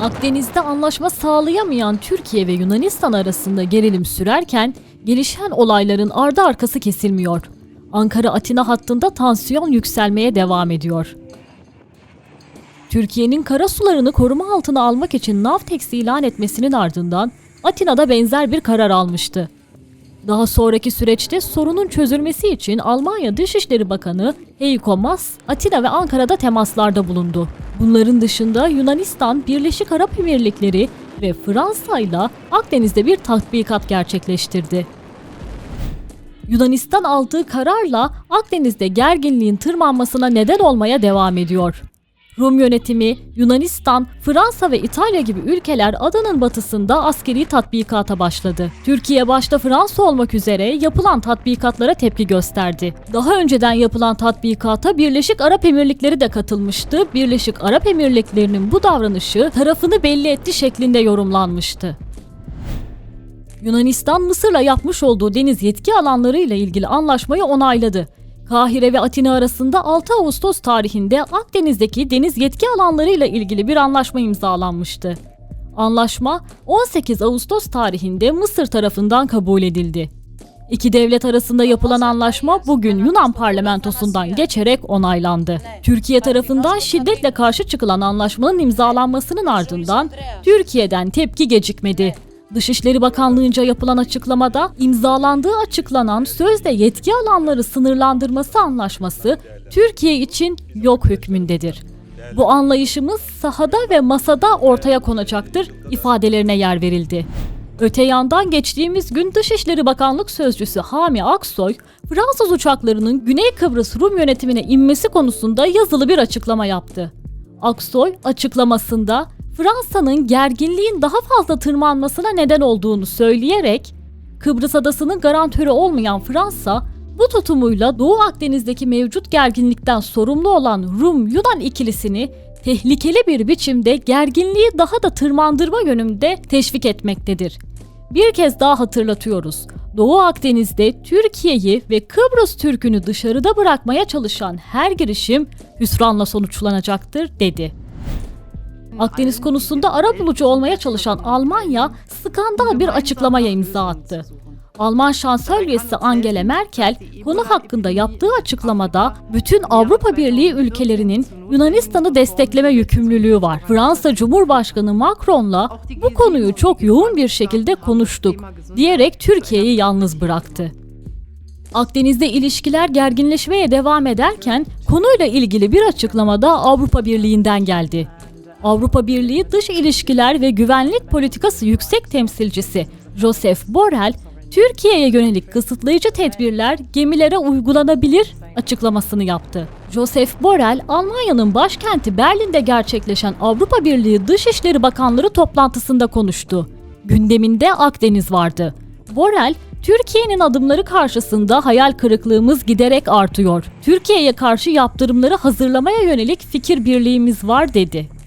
Akdeniz'de anlaşma sağlayamayan Türkiye ve Yunanistan arasında gerilim sürerken gelişen olayların ardı arkası kesilmiyor. Ankara-Atina hattında tansiyon yükselmeye devam ediyor. Türkiye'nin kara sularını koruma altına almak için Navtex ilan etmesinin ardından Atina'da benzer bir karar almıştı. Daha sonraki süreçte sorunun çözülmesi için Almanya Dışişleri Bakanı Heiko Maas, Atina ve Ankara'da temaslarda bulundu. Bunların dışında Yunanistan, Birleşik Arap Emirlikleri ve Fransa ile Akdeniz'de bir tatbikat gerçekleştirdi. Yunanistan aldığı kararla Akdeniz'de gerginliğin tırmanmasına neden olmaya devam ediyor. Rum yönetimi, Yunanistan, Fransa ve İtalya gibi ülkeler adanın batısında askeri tatbikata başladı. Türkiye başta Fransa olmak üzere yapılan tatbikatlara tepki gösterdi. Daha önceden yapılan tatbikata Birleşik Arap Emirlikleri de katılmıştı. Birleşik Arap Emirlikleri'nin bu davranışı tarafını belli etti şeklinde yorumlanmıştı. Yunanistan Mısır'la yapmış olduğu deniz yetki alanları ile ilgili anlaşmayı onayladı. Kahire ve Atina arasında 6 Ağustos tarihinde Akdeniz'deki deniz yetki alanları ile ilgili bir anlaşma imzalanmıştı. Anlaşma 18 Ağustos tarihinde Mısır tarafından kabul edildi. İki devlet arasında yapılan anlaşma bugün Yunan parlamentosundan geçerek onaylandı. Türkiye tarafından şiddetle karşı çıkılan anlaşmanın imzalanmasının ardından Türkiye'den tepki gecikmedi. Dışişleri Bakanlığı'nca yapılan açıklamada imzalandığı açıklanan sözde yetki alanları sınırlandırması anlaşması Türkiye için yok hükmündedir. Bu anlayışımız sahada ve masada ortaya konacaktır ifadelerine yer verildi. Öte yandan geçtiğimiz gün Dışişleri Bakanlık Sözcüsü Hami Aksoy, Fransız uçaklarının Güney Kıbrıs Rum yönetimine inmesi konusunda yazılı bir açıklama yaptı. Aksoy açıklamasında Fransa'nın gerginliğin daha fazla tırmanmasına neden olduğunu söyleyerek Kıbrıs adasının garantörü olmayan Fransa bu tutumuyla Doğu Akdeniz'deki mevcut gerginlikten sorumlu olan Rum-Yunan ikilisini tehlikeli bir biçimde gerginliği daha da tırmandırma yönünde teşvik etmektedir. Bir kez daha hatırlatıyoruz. Doğu Akdeniz'de Türkiye'yi ve Kıbrıs Türk'ünü dışarıda bırakmaya çalışan her girişim hüsranla sonuçlanacaktır dedi. Akdeniz konusunda ara bulucu olmaya çalışan Almanya skandal bir açıklamaya imza attı. Alman şansölyesi Angela Merkel konu hakkında yaptığı açıklamada bütün Avrupa Birliği ülkelerinin Yunanistan'ı destekleme yükümlülüğü var. Fransa Cumhurbaşkanı Macron'la bu konuyu çok yoğun bir şekilde konuştuk diyerek Türkiye'yi yalnız bıraktı. Akdeniz'de ilişkiler gerginleşmeye devam ederken konuyla ilgili bir açıklamada Avrupa Birliği'nden geldi. Avrupa Birliği Dış İlişkiler ve Güvenlik Politikası Yüksek Temsilcisi Joseph Borrell, Türkiye'ye yönelik kısıtlayıcı tedbirler gemilere uygulanabilir açıklamasını yaptı. Joseph Borrell, Almanya'nın başkenti Berlin'de gerçekleşen Avrupa Birliği Dışişleri Bakanları toplantısında konuştu. Gündeminde Akdeniz vardı. Borrell, Türkiye'nin adımları karşısında hayal kırıklığımız giderek artıyor. Türkiye'ye karşı yaptırımları hazırlamaya yönelik fikir birliğimiz var dedi.